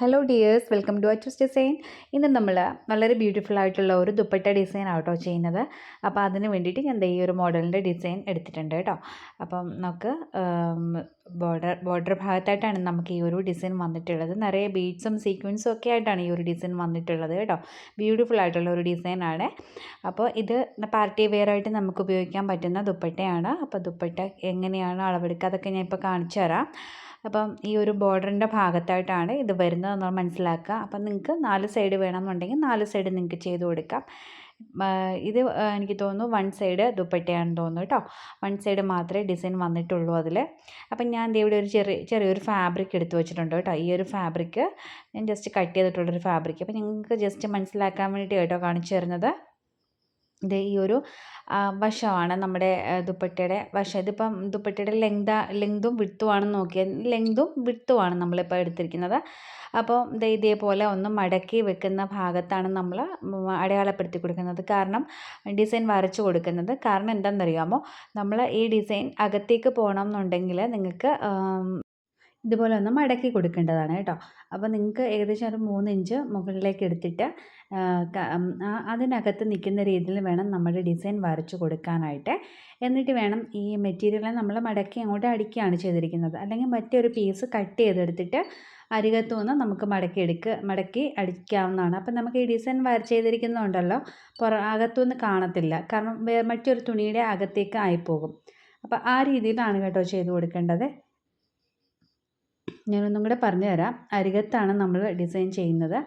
Hello dears welcome to Achoos design ഇന്ന് നമ്മൾ വളരെ ബ്യൂട്ടിഫുൾ ആയിട്ടുള്ള ഒരു ദുപ്പട്ട ഡിസൈൻ ആട്ടോ ചെയ്യുന്നത്. അപ്പോൾ അതിന് വേണ്ടിയിട്ട് ഞാൻ ഈ ഒരു മോഡലിന്റെ ഡിസൈൻ എടുത്തിട്ടുണ്ട് കേട്ടോ. അപ്പം നമുക്ക് ബോർഡർ ബോർഡർ ഭാഗത്തായിട്ടാണ് നമുക്ക് ഈ ഒരു ഡിസൈൻ വന്നിട്ടുള്ളത്. നിറയെ ബീഡ്സും സീക്വൻസും ഒക്കെ ആയിട്ടാണ് ഈ ഒരു ഡിസൈൻ വന്നിട്ടുള്ളത് കേട്ടോ. ബ്യൂട്ടിഫുൾ ആയിട്ടുള്ള ഒരു ഡിസൈനാണ് അപ്പോൾ ഇത് പാർട്ടി വെയർ ആയിട്ട് നമുക്ക് ഉപയോഗിക്കാൻ പറ്റുന്ന ദുപ്പട്ടയാണ്. അപ്പോൾ ദുപ്പട്ട എങ്ങനെയാണ് അളവെടുക്കുക? അതൊക്കെ ഞാൻ ഇപ്പോൾ കാണിച്ചു തരാം അപ്പം ഈ ഒരു ബോർഡറിന്റെ ഭാഗത്തായിട്ടാണ് ഇത് വരുന്നത് നമ്മൾ മനസ്സിലാക്കുക. അപ്പം നിങ്ങൾക്ക് നാല് സൈഡ് വേണമെന്നുണ്ടെങ്കിൽ നാല് സൈഡ് നിങ്ങൾക്ക് ചെയ്ത് കൊടുക്കാം. ഇത് എനിക്ക് തോന്നുന്നു വൺ സൈഡ് ദുപ്പട്ടയാണെന്ന് തോന്നുന്നു കേട്ടോ. വൺ സൈഡ് മാത്രമേ ഡിസൈൻ വന്നിട്ടുള്ളൂ അതിൽ. അപ്പം ഞാൻ ഇവിടെ ഒരു ചെറിയ ചെറിയൊരു ഫാബ്രിക് എടുത്തു വെച്ചിട്ടുണ്ട് കേട്ടോ. ഈ ഒരു ഫാബ്രിക് ഞാൻ ജസ്റ്റ് കട്ട് ചെയ്തിട്ടുള്ളൊരു ഫാബ്രിക്. അപ്പം നിങ്ങൾക്ക് ജസ്റ്റ് മനസ്സിലാക്കാൻ വേണ്ടി കേട്ടോ കാണിച്ചു തരുന്നത്. ഇത് ഈ ഒരു വശമാണ് നമ്മുടെ ദുപ്പട്ടയുടെ വശം. ഇതിപ്പം ദുപ്പട്ടയുടെ ലെങ്ത ലെങ്തും വിടുത്തുമാണെന്ന് നോക്കിയാൽ ലെങ്തും വിട്ടുമാണ് നമ്മളിപ്പോൾ എടുത്തിരിക്കുന്നത്. അപ്പോൾ ഇത് ഇതേപോലെ ഒന്ന് മടക്കി വെക്കുന്ന ഭാഗത്താണ് നമ്മൾ അടയാളപ്പെടുത്തി കൊടുക്കുന്നത്. കാരണം ഡിസൈൻ വരച്ചു കൊടുക്കുന്നത്. കാരണം എന്താണെന്നറിയാമോ? നമ്മൾ ഈ ഡിസൈൻ അകത്തേക്ക് പോകണം എന്നുണ്ടെങ്കിൽ നിങ്ങൾക്ക് ഇതുപോലെ ഒന്ന് മടക്കി കൊടുക്കേണ്ടതാണ് കേട്ടോ. അപ്പോൾ നിങ്ങൾക്ക് ഏകദേശം ഒരു മൂന്ന് ഇഞ്ച് മുകളിലേക്ക് എടുത്തിട്ട് അതിനകത്ത് നിൽക്കുന്ന രീതിയിൽ വേണം നമ്മുടെ ഡിസൈൻ വരച്ചു കൊടുക്കാനായിട്ട്. എന്നിട്ട് വേണം ഈ മെറ്റീരിയൽ നമ്മൾ മടക്കി അങ്ങോട്ട് അടിക്കുകയാണ് ചെയ്തിരിക്കുന്നത്. അല്ലെങ്കിൽ മറ്റൊരു പീസ് കട്ട് ചെയ്തെടുത്തിട്ട് അരികത്തു നിന്ന് നമുക്ക് മടക്കി എടുക്കുക മടക്കി അടിക്കാവുന്നതാണ്. അപ്പം നമുക്ക് ഈ ഡിസൈൻ വരച്ച് ചെയ്തിരിക്കുന്നതുണ്ടല്ലോ പുറ അകത്തുനിന്ന് കാണത്തില്ല. കാരണം മറ്റൊരു തുണിയുടെ അകത്തേക്ക് ആയിപ്പോകും. അപ്പോൾ ആ രീതിയിലാണ് കേട്ടോ ചെയ്ത് കൊടുക്കേണ്ടത്. ഞാനൊന്നും കൂടെ പറഞ്ഞു തരാം അരികത്താണ് നമ്മൾ ഡിസൈൻ ചെയ്യുന്നത്.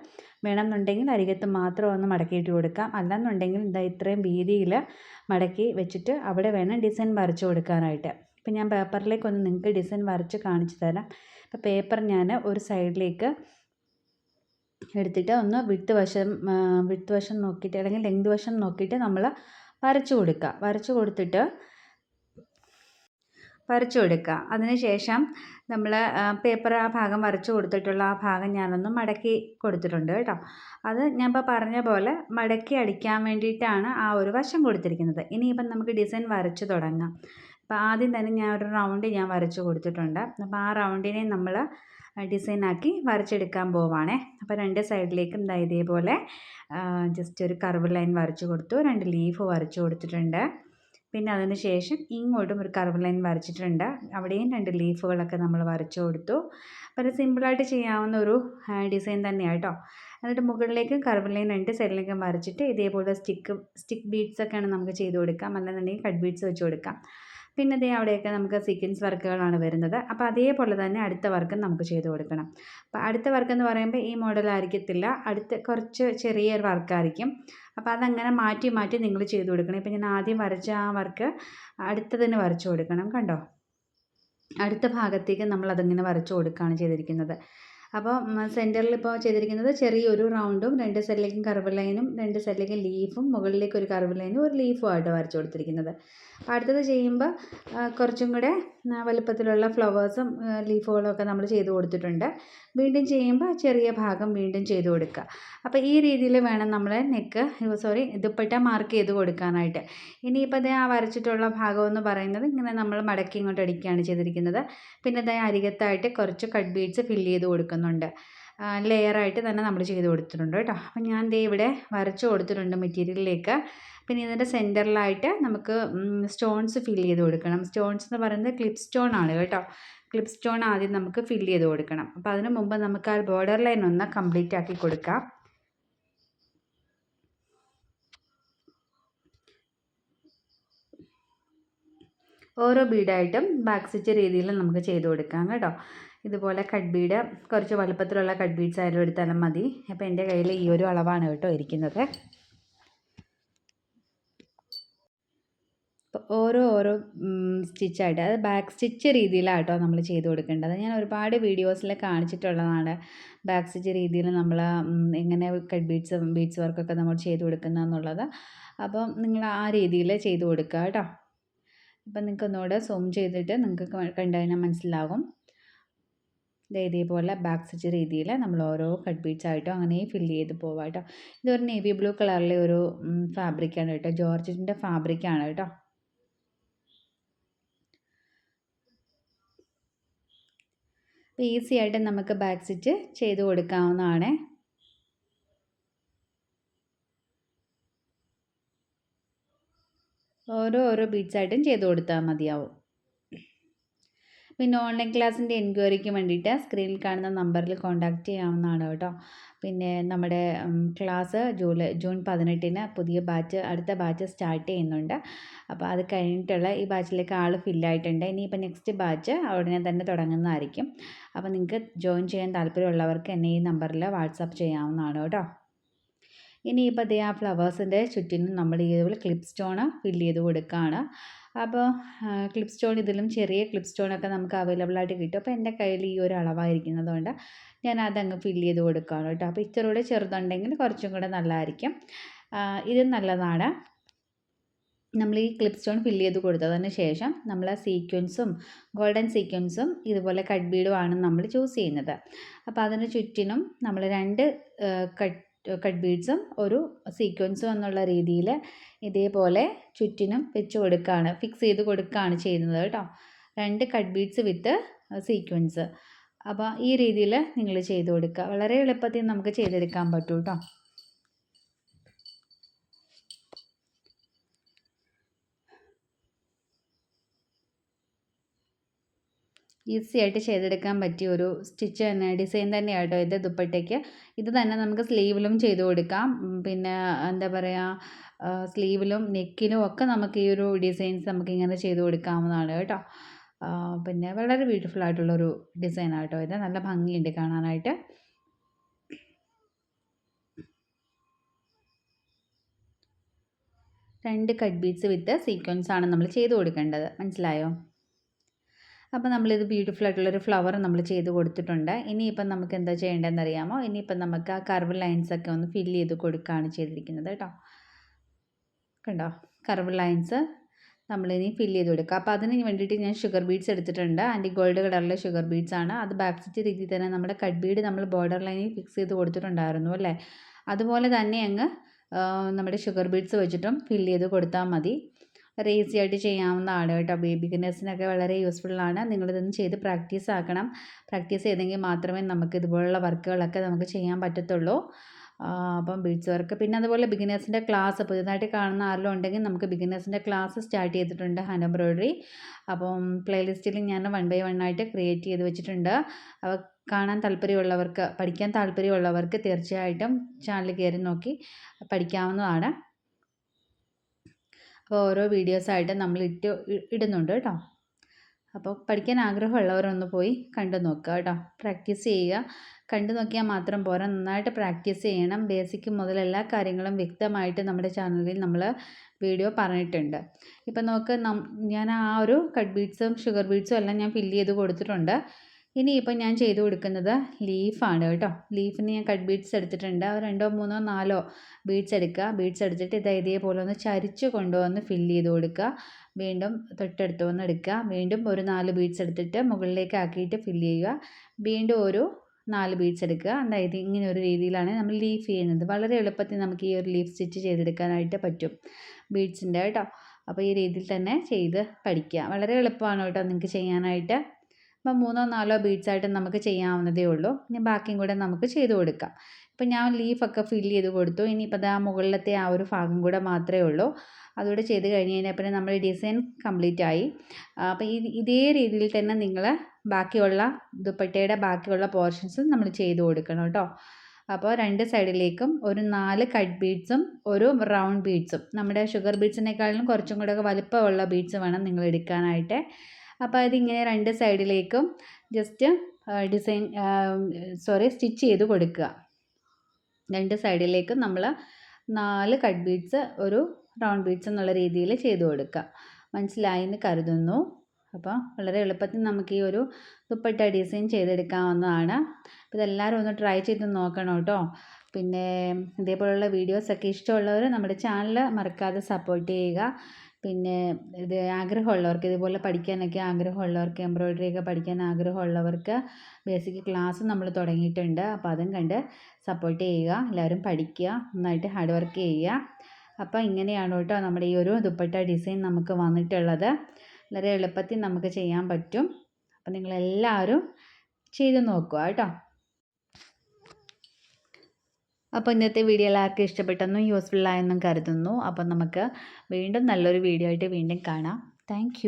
വേണമെന്നുണ്ടെങ്കിൽ അരികത്ത് മാത്രം ഒന്ന് മടക്കിയിട്ട് കൊടുക്കാം. അല്ലെന്നുണ്ടെങ്കിൽ ഇതാ ഇത്രയും വീതിയിൽ മടക്കി വെച്ചിട്ട് അവിടെ വേണം ഡിസൈൻ വരച്ചു കൊടുക്കാനായിട്ട്. ഇപ്പം ഞാൻ പേപ്പറിലേക്ക് ഒന്ന് നിങ്ങൾക്ക് ഡിസൈൻ വരച്ച് കാണിച്ചു തരാം. അപ്പോൾ പേപ്പർ ഞാൻ ഒരു സൈഡിലേക്ക് എടുത്തിട്ട് ഒന്ന് വിട്ട് വശം വിട്ട് വശം നോക്കിയിട്ട് അല്ലെങ്കിൽ ലെങ്ത് വശം നോക്കിയിട്ട് നമ്മൾ വരച്ചു കൊടുക്കുക വരച്ചു കൊടുത്തിട്ട് വരച്ചു കൊടുക്കുക അതിനുശേഷം നമ്മൾ പേപ്പർ ആ ഭാഗം വരച്ചു കൊടുത്തിട്ടുള്ള ആ ഭാഗം ഞാനൊന്ന് മടക്കി കൊടുത്തിട്ടുണ്ട് കേട്ടോ. അത് ഞാൻ ഇപ്പോൾ പറഞ്ഞ പോലെ മടക്കി അടിക്കാൻ വേണ്ടിയിട്ടാണ് ആ ഒരു വശം കൊടുത്തിരിക്കുന്നത്. ഇനിയിപ്പം നമുക്ക് ഡിസൈൻ വരച്ചു തുടങ്ങാം. അപ്പോൾ ആദ്യം തന്നെ ഞാൻ ഒരു റൗണ്ട് ഞാൻ വരച്ചു കൊടുത്തിട്ടുണ്ട്. അപ്പോൾ ആ റൗണ്ടിനെ നമ്മൾ ഡിസൈനാക്കി വരച്ചെടുക്കാൻ പോവാണേ. അപ്പോൾ രണ്ട് സൈഡിലേക്കും ഇതേപോലെ ജസ്റ്റ് ഒരു കർവ് ലൈൻ വരച്ചു കൊടുത്തു. രണ്ട് ലീഫ് വരച്ചു കൊടുത്തിട്ടുണ്ട്. പിന്നെ അതിന് ശേഷം ഇങ്ങോട്ടും ഒരു കർവ് ലൈൻ വരച്ചിട്ടുണ്ട്. അവിടെയും രണ്ട് ലീഫുകളൊക്കെ നമ്മൾ വരച്ചു കൊടുത്തു. അപ്പോൾ സിമ്പിളായിട്ട് ചെയ്യാവുന്ന ഒരു ഡിസൈൻ തന്നെയാണ് കേട്ടോ എന്നിട്ട് മുകളിലേക്ക് കർവ് ലൈൻ രണ്ട് സൈഡിലേക്കും വരച്ചിട്ട് ഇതേപോലെ സ്റ്റിക്ക് സ്റ്റിക്ക് ബീഡ്സൊക്കെയാണ് നമുക്ക് ചെയ്ത് കൊടുക്കാം. അല്ലെന്നുണ്ടെങ്കിൽ കട്ട് ബീഡ്സ് വെച്ച് കൊടുക്കാം. പിന്നെ ദേ അവിടെയൊക്കെ നമുക്ക് സീക്വൻസ് വർക്കുകളാണ് വരുന്നത്. അപ്പോൾ അതേപോലെ തന്നെ അടുത്ത വർക്കും നമുക്ക് ചെയ്ത് കൊടുക്കണം. അപ്പോൾ അടുത്ത വർക്ക് എന്ന് പറയുമ്പോൾ ഈ മോഡൽ ആയിരിക്കത്തില്ല. അടുത്ത കുറച്ച് ചെറിയൊരു വർക്കായിരിക്കും അപ്പോൾ അതങ്ങനെ മാറ്റി മാറ്റി നിങ്ങൾ ചെയ്ത് കൊടുക്കണം. ഇപ്പോൾ ഞാൻ ആദ്യം വരച്ച ആ വർക്ക് അടുത്തതിന് വരച്ചു കൊടുക്കണം. കണ്ടോ? അടുത്ത ഭാഗത്തേക്ക് നമ്മൾ അതിങ്ങനെ വരച്ചു കൊടുക്കുകയാണ് ചെയ്തിരിക്കുന്നത്. അപ്പോൾ സെന്ററിൽ ഇപ്പോൾ ചെയ്തിരിക്കുന്നത് ചെറിയൊരു റൗണ്ടും രണ്ട് സൈഡിലേക്കും കർവ് ലൈനും രണ്ട് സൈഡിലേക്കും ലീഫും മുകളിലേക്ക് ഒരു കർവ് ലൈനും ഒരു ലീഫും ആയിട്ട് വരച്ചു കൊടുത്തിരിക്കുന്നത്. അടുത്തത് ചെയ്യുമ്പോൾ കുറച്ചും കൂടെ വലുപ്പത്തിലുള്ള ഫ്ലവേഴ്സും ലീഫുകളൊക്കെ നമ്മൾ ചെയ്ത് കൊടുത്തിട്ടുണ്ട്. വീണ്ടും ചെയ്യുമ്പോൾ ചെറിയ ഭാഗം വീണ്ടും ചെയ്ത് കൊടുക്കുക. അപ്പോൾ ഈ രീതിയിൽ വേണം നമ്മൾ നെക്ക് സോറി ദുപ്പട്ട മാർക്ക് ചെയ്ത് കൊടുക്കാനായിട്ട്. ഇനിയിപ്പോൾ അത് ആ വരച്ചിട്ടുള്ള ഭാഗം എന്ന് പറയുന്നത് ഇങ്ങനെ നമ്മൾ മടക്കി ഇങ്ങോട്ട് അടിക്കുകയാണ് ചെയ്തിരിക്കുന്നത്. പിന്നെ അതേ അരികത്തായിട്ട് കുറച്ച് കട്ട് ബീഡ്സ് ഫില്ല് ചെയ്ത് കൊടുക്കുന്നുണ്ട് ലെയറായിട്ട് തന്നെ നമ്മൾ ചെയ്ത് കൊടുത്തിട്ടുണ്ട് കേട്ടോ. അപ്പം ഞാൻ ദേ ഇവിടെ വരച്ച് കൊടുത്തിട്ടുണ്ട് മെറ്റീരിയലിലേക്ക് പിന്നെ ഇതിന്റെ സെന്ററിലായിട്ട് നമുക്ക് സ്റ്റോൺസ് ഫിൽ ചെയ്ത് കൊടുക്കണം. സ്റ്റോൺസ് എന്ന് പറയുന്നത് ക്ലിപ്പ് സ്റ്റോൺ ആണ് കേട്ടോ. ക്ലിപ്പ് സ്റ്റോൺ ആദ്യം നമുക്ക് ഫില്ല് ചെയ്ത് കൊടുക്കണം. അപ്പോൾ അതിന് മുമ്പ് നമുക്ക് ആ ബോർഡർ ലൈൻ ഒന്ന് കംപ്ലീറ്റ് ആക്കി കൊടുക്കാം. ഓരോ ബീഡായിട്ടും ബാക്ക് സ്റ്റിച്ച് രീതിയിൽ നമുക്ക് ചെയ്ത് കൊടുക്കാം കേട്ടോ. ഇതുപോലെ കട്ട് ബീഡ് കുറച്ച് വലുപ്പത്തിലുള്ള കട്ട് ബീഡ്സ് ആയാലും എടുത്താലും മതി. അപ്പോൾ എന്റെ കയ്യിൽ ഈ ഒരു അളവാണ് കേട്ടോ ഇരിക്കുന്നത്. ഓരോ ഓരോ സ്റ്റിച്ചായിട്ട് അത് ബാക്ക് സ്റ്റിച്ച് രീതിയിലാട്ടോ നമ്മൾ ചെയ്ത് കൊടുക്കേണ്ടത്. ഞാൻ ഒരുപാട് വീഡിയോസിൽ കാണിച്ചിട്ടുള്ളതാണ് ബാക്ക് സ്റ്റിച്ച് രീതിയിൽ നമ്മൾ എങ്ങനെ കട്ട് ബീഡ്സ് ബീഡ്സ് വർക്കൊക്കെ നമ്മൾ ചെയ്ത് കൊടുക്കുന്നതെന്നുള്ളത് അപ്പം നിങ്ങൾ ആ രീതിയിൽ ചെയ്ത് കൊടുക്കുക കേട്ടോ. അപ്പം നിങ്ങൾക്ക് ഒന്നുകൂടെ സൂം ചെയ്തിട്ട് നിങ്ങൾക്ക് കണ്ടു കഴിഞ്ഞാൽ മനസ്സിലാകും. ഇതേപോലെ ബാക്ക് സ്റ്റിച്ച് രീതിയിൽ നമ്മൾ ഓരോ കട്ട് ബീഡ്സ് ആയിട്ടോ അങ്ങനെ ഫില്ല് ചെയ്ത് പോവാം കേട്ടോ ഇതൊരു നേവി ബ്ലൂ കളറിലെ ഒരു ഫാബ്രിക്കാണ് കേട്ടോ ജോർജറ്റിന്റെ ഫാബ്രിക്കാണ് കേട്ടോ അപ്പോൾ ഈസി ആയിട്ട് നമുക്ക് ബാക്ക് സ്റ്റിച്ച് ചെയ്ത് കൊടുക്കാവുന്നതാണ്. ഓരോ ഓരോ ബീഡ്സായിട്ടും ചെയ്ത് കൊടുത്താൽ മതിയാവും. പിന്നെ ഓൺലൈൻ ക്ലാസ്സിന്റെ എൻക്വയറിക്ക് വേണ്ടിയിട്ട് സ്ക്രീനിൽ കാണുന്ന നമ്പറിൽ കോൺടാക്റ്റ് ചെയ്യാവുന്നതാണ് കേട്ടോ. പിന്നെ നമ്മുടെ ക്ലാസ് ജൂലൈ ജൂൺ പതിനെട്ടിന് പുതിയ ബാച്ച് അടുത്ത ബാച്ച് സ്റ്റാർട്ട് ചെയ്യുന്നുണ്ട്. അപ്പോൾ അത് കഴിഞ്ഞിട്ടുള്ള ഈ ബാച്ചിലേക്ക് ആൾ ഫില്ലായിട്ടുണ്ട് ഇനിയിപ്പോൾ നെക്സ്റ്റ് ബാച്ച് ഉടനെ തന്നെ തുടങ്ങുന്നതായിരിക്കും. അപ്പോൾ നിങ്ങൾക്ക് ജോയിൻ ചെയ്യാൻ താല്പര്യമുള്ളവർക്ക് എന്നെ ഈ നമ്പറിൽ വാട്സാപ്പ് ചെയ്യാവുന്നതാണ് കേട്ടോ. ഇനിയിപ്പോൾ ദേ ആ ഫ്ലവേഴ്സിന്റെ ചുറ്റിനും നമ്മൾ ഇതുപോലെ ക്ലിപ്പ് സ്റ്റോണ് ഫില്ല് ചെയ്ത് കൊടുക്കുകയാണ് അപ്പോൾ ക്ലിപ്പ് സ്റ്റോൺ ഇതിലും ചെറിയ ക്ലിപ്പ് സ്റ്റോണൊക്കെ നമുക്ക് അവൈലബിൾ ആയിട്ട് കിട്ടും. അപ്പോൾ എന്റെ കയ്യിൽ ഈ ഒരു അളവായിരിക്കുന്നത് കൊണ്ട് ഞാൻ അതങ്ങ് ഫില്ല് ചെയ്ത് കൊടുക്കുകയാണ് കേട്ടോ. അപ്പോൾ ഇച്ചിരി കൂടെ ചെറുതുണ്ടെങ്കിൽ കുറച്ചും കൂടെ നല്ലതായിരിക്കും. ഇത് നല്ലതാണ്. നമ്മൾ ഈ ക്ലിപ്പ് സ്റ്റോൺ ഫില്ല് ചെയ്ത് കൊടുത്തതിന് ശേഷം നമ്മൾ സീക്വൻസും ഗോൾഡൻ സീക്വൻസും ഇതുപോലെ കട്ട് ബീഡുമാണ് നമ്മൾ ചൂസ് ചെയ്യുന്നത്. അപ്പോൾ അതിന് ചുറ്റിനും നമ്മൾ രണ്ട് കട്ട് കട്ട് ബീഡ്സും ഒരു സീക്വൻസും എന്നുള്ള രീതിയിൽ ഇതേപോലെ ചുറ്റിനും വെച്ച് കൊടുക്കുകയാണ് ഫിക്സ് ചെയ്ത് കൊടുക്കുകയാണ് ചെയ്യുന്നത് കേട്ടോ. രണ്ട് കട്ട് ബീഡ്സ് വിത്ത് സീക്വൻസ് അപ്പോൾ ഈ രീതിയിൽ നിങ്ങൾ ചെയ്ത് കൊടുക്കുക. വളരെ എളുപ്പത്തിൽ നമുക്ക് ചെയ്തെടുക്കാൻ പറ്റും കേട്ടോ. ഈസി ആയിട്ട് ചെയ്തെടുക്കാൻ പറ്റിയ ഒരു സ്റ്റിച്ച് തന്നെ ഡിസൈൻ തന്നെയാട്ടോ ഇത് ദുപ്പട്ടയ്ക്ക്. ഇത് തന്നെ നമുക്ക് സ്ലീവിലും ചെയ്ത് കൊടുക്കാം. പിന്നെ എന്താ പറയുക സ്ലീവിലും നെക്കിലും ഒക്കെ നമുക്ക് ഈ ഒരു ഡിസൈൻസ് നമുക്ക് ഇങ്ങനെ ചെയ്ത് കൊടുക്കാവുന്നതാണ് കേട്ടോ. പിന്നെ വളരെ ബ്യൂട്ടിഫുൾ ആയിട്ടുള്ളൊരു ഡിസൈൻ ആട്ടോ ഇത്. നല്ല ഭംഗിയുണ്ട് കാണാനായിട്ട്. രണ്ട് കട്ട് ബീഡ്സ് വിത്ത് സീക്വൻസ് ആണ് നമ്മൾ ചെയ്ത് കൊടുക്കേണ്ടത്. മനസ്സിലായോ? അപ്പോൾ നമ്മളിത് ബ്യൂട്ടിഫുൾ ആയിട്ടുള്ളൊരു ഫ്ലവർ നമ്മൾ ചെയ്ത് കൊടുത്തിട്ടുണ്ട്. ഇനിയിപ്പം നമുക്ക് എന്താ ചെയ്യേണ്ടതെന്ന് അറിയാമോ? ഇനിയിപ്പം നമുക്ക് ആ കർവ് ലൈൻസൊക്കെ ഒന്ന് ഫിൽ ചെയ്ത് കൊടുക്കുകയാണ് ചെയ്തിരിക്കുന്നത് കേട്ടോ. കണ്ടോ? കർവ് ലൈൻസ് നമ്മളിനി ഫിൽ ചെയ്ത് കൊടുക്കുക. അപ്പോൾ അതിന് വേണ്ടിയിട്ട് ഞാൻ ഷുഗർ ബീഡ്സ് എടുത്തിട്ടുണ്ട്. ആന്റി ഗോൾഡ് കളറിലെ ഷുഗർ ബീഡ്സ് ആണ്. അത് ബാക്ക് രീതിയിൽ തന്നെ നമ്മുടെ കട്ട് ബീഡ് നമ്മൾ ബോർഡർ ലൈനിൽ ഫിക്സ് ചെയ്ത് കൊടുത്തിട്ടുണ്ടായിരുന്നു അല്ലേ? അതുപോലെ തന്നെ അങ്ങ് നമ്മുടെ ഷുഗർ ബീഡ്സ് വെച്ചിട്ടും ഫില്ല് ചെയ്ത് കൊടുത്താൽ മതി. വളരെ ഈസി ആയിട്ട് ചെയ്യാവുന്നതാണ് കേട്ടോ. ബേബി ഗിന്നേഴ്സിനൊക്കെ വളരെ യൂസ്ഫുള്ളാണ് നിങ്ങളിതൊന്ന് ചെയ്ത് പ്രാക്ടീസ് ആക്കണം. പ്രാക്ടീസ് ചെയ്തെങ്കിൽ മാത്രമേ നമുക്ക് ഇതുപോലുള്ള വർക്കുകളൊക്കെ നമുക്ക് ചെയ്യാൻ പറ്റത്തുള്ളൂ. അപ്പം ബീഡ്സ് വർക്ക് പിന്നെ അതുപോലെ ബിഗിനേഴ്സിന്റെ ക്ലാസ് പുതിയതായിട്ട് കാണുന്ന ആരെങ്കിലും ഉണ്ടെങ്കിൽ നമുക്ക് ബിഗിനേഴ്സിന്റെ ക്ലാസ് സ്റ്റാർട്ട് ചെയ്തിട്ടുണ്ട് ഹാൻഡ് എംബ്രോയിഡറി അപ്പം പ്ലേലിസ്റ്റിൽ ഞാൻ വൺ ബൈ വൺ ആയിട്ട് ക്രിയേറ്റ് ചെയ്ത് വെച്ചിട്ടുണ്ട്. അപ്പോൾ കാണാൻ താല്പര്യമുള്ളവർക്ക് പഠിക്കാൻ താല്പര്യമുള്ളവർക്ക് തീർച്ചയായിട്ടും ചാനൽ കയറി നോക്കി പഠിക്കാവുന്നതാണ്. അപ്പോൾ ഓരോ വീഡിയോസായിട്ട് നമ്മൾ ഇട്ട് ഇടുന്നുണ്ട് കേട്ടോ. അപ്പോൾ പഠിക്കാൻ ആഗ്രഹമുള്ളവരൊന്ന് പോയി കണ്ടു നോക്കുക കേട്ടോ. പ്രാക്ടീസ് ചെയ്യുക. കണ്ടു നോക്കിയാൽ മാത്രം പോരാ. നന്നായിട്ട് പ്രാക്ടീസ് ചെയ്യണം. ബേസിക് മുതൽ എല്ലാ കാര്യങ്ങളും വ്യക്തമായിട്ട് നമ്മുടെ ചാനലിൽ നമ്മൾ വീഡിയോ പറഞ്ഞിട്ടുണ്ട്. ഇപ്പം നോക്ക് ഞാൻ ആ ഒരു കട്ട് ബീഡ്സും ഷുഗർ ബീഡ്സും എല്ലാം ഞാൻ ഫില്ല് ചെയ്ത് കൊടുത്തിട്ടുണ്ട്. ഇനിയിപ്പോൾ ഞാൻ ചെയ്തു കൊടുക്കുന്നത് ലീഫാണ് കേട്ടോ. ലീഫിന് ഞാൻ കട്ട് ബീഡ്സ് എടുത്തിട്ടുണ്ട്. രണ്ടോ മൂന്നോ നാലോ ബീഡ്സ് എടുക്കുക. ബീഡ്സ് എടുത്തിട്ട് ഇത് ഇതേപോലെ ഒന്ന് ചരിച്ച് കൊണ്ടുവന്ന് ഫില്ല് ചെയ്ത് കൊടുക്കുക. വീണ്ടും തൊട്ടടുത്ത് വന്ന് എടുക്കുക. വീണ്ടും ഒരു നാല് ബീഡ്സ് എടുത്തിട്ട് മുകളിലേക്ക് ആക്കിയിട്ട് ഫില്ല് ചെയ്യുക. വീണ്ടും ഒരു നാല് ബീഡ്സ് എടുക്കുക. അതായത് ഇങ്ങനെ ഒരു രീതിയിലാണ് നമ്മൾ ലീഫ് ചെയ്യുന്നത്. വളരെ എളുപ്പത്തിൽ നമുക്ക് ഈ ഒരു ലീഫ് സ്റ്റിച്ച് ചെയ്തെടുക്കാനായിട്ട് പറ്റും ബീഡ്സിന്റെ കേട്ടോ. അപ്പോൾ ഈ രീതിയിൽ തന്നെ ചെയ്ത് പഠിക്കുക. വളരെ എളുപ്പമാണ് കേട്ടോ നിങ്ങൾക്ക് ചെയ്യാനായിട്ട്. അപ്പോൾ മൂന്നോ നാലോ ബീഡ്സ് ആയിട്ട് നമുക്ക് ചെയ്യാവുന്നതേ ഉള്ളൂ. ഇനി ബാക്കിയും കൂടെ നമുക്ക് ചെയ്ത് കൊടുക്കാം. ഇപ്പം ഞാൻ ലീഫൊക്കെ ഫില്ല് ചെയ്ത് കൊടുത്തു. ഇനിയിപ്പോൾ ആ മുകളിലത്തെ ആ ഒരു ഭാഗം കൂടെ മാത്രമേ ഉള്ളൂ. അതുകൂടെ ചെയ്ത് കഴിഞ്ഞ് കഴിഞ്ഞാൽ പിന്നെ നമ്മുടെ ഡിസൈൻ കംപ്ലീറ്റ് ആയി. അപ്പോൾ ഇതേ രീതിയിൽ തന്നെ നിങ്ങൾ ബാക്കിയുള്ള ദുപ്പട്ടയുടെ ബാക്കിയുള്ള പോർഷൻസും നമ്മൾ ചെയ്ത് കൊടുക്കണം കേട്ടോ. അപ്പോൾ രണ്ട് സൈഡിലേക്കും ഒരു നാല് കട്ട് ബീഡ്സും ഒരു റൗണ്ട് ബീഡ്സും നമ്മുടെ ഷുഗർ ബീഡ്സിനേക്കാളും കുറച്ചും കൂടെ വലിപ്പമുള്ള ബീഡ്സ് വേണം നിങ്ങൾ എടുക്കാനായിട്ട്. അപ്പോൾ അതിങ്ങനെ രണ്ട് സൈഡിലേക്കും ജസ്റ്റ് ഡിസൈൻ സോറി സ്റ്റിച്ച് ചെയ്ത് കൊടുക്കുക. രണ്ട് സൈഡിലേക്കും നമ്മൾ നാല് കട്ട് ബീഡ്സ് ഒരു റൗണ്ട് ബീഡ്സ് എന്നുള്ള രീതിയിൽ ചെയ്ത് കൊടുക്കുക. മനസ്സിലായി എന്ന് കരുതുന്നു. അപ്പോൾ വളരെ എളുപ്പത്തിൽ നമുക്ക് ഈ ഒരു ദുപ്പട്ട ഡിസൈൻ ചെയ്തെടുക്കാവുന്നതാണ്. അപ്പോൾ ഇതെല്ലാവരും ഒന്ന് ട്രൈ ചെയ്ത് നോക്കണം കേട്ടോ. പിന്നെ ഇതേപോലുള്ള വീഡിയോസൊക്കെ ഇഷ്ടമുള്ളവർ നമ്മുടെ ചാനൽ മറക്കാതെ സപ്പോർട്ട് ചെയ്യുക. പിന്നെ ഇത് ആഗ്രഹമുള്ളവർക്ക് ഇതുപോലെ പഠിക്കാനൊക്കെ ആഗ്രഹമുള്ളവർക്ക് എംബ്രോയിഡറി ഒക്കെ പഠിക്കാൻ ആഗ്രഹമുള്ളവർക്ക് ബേസിക് ക്ലാസ് നമ്മൾ തുടങ്ങിയിട്ടുണ്ട്. അപ്പോൾ അതും കണ്ട് സപ്പോർട്ട് ചെയ്യുക എല്ലാവരും പഠിക്കുക നന്നായിട്ട് ഹാർഡ് വർക്ക് ചെയ്യുക. അപ്പോൾ ഇങ്ങനെയാണ് കേട്ടോ നമ്മുടെ ഈ ഒരു ദുപ്പട്ട ഡിസൈൻ നമുക്ക് വന്നിട്ടുള്ളത്. വളരെ എളുപ്പത്തിൽ നമുക്ക് ചെയ്യാൻ പറ്റും. അപ്പോൾ നിങ്ങളെല്ലാവരും ചെയ്ത് നോക്കുക കേട്ടോ. അപ്പോൾ ഇന്നത്തെ വീഡിയോ എല്ലാവർക്കും ഇഷ്ടപ്പെട്ടെന്നും യൂസ്ഫുൾ ആയെന്നും കരുതുന്നു. അപ്പോൾ നമുക്ക് വീണ്ടും നല്ലൊരു വീഡിയോ ആയിട്ട് വീണ്ടും കാണാം. താങ്ക്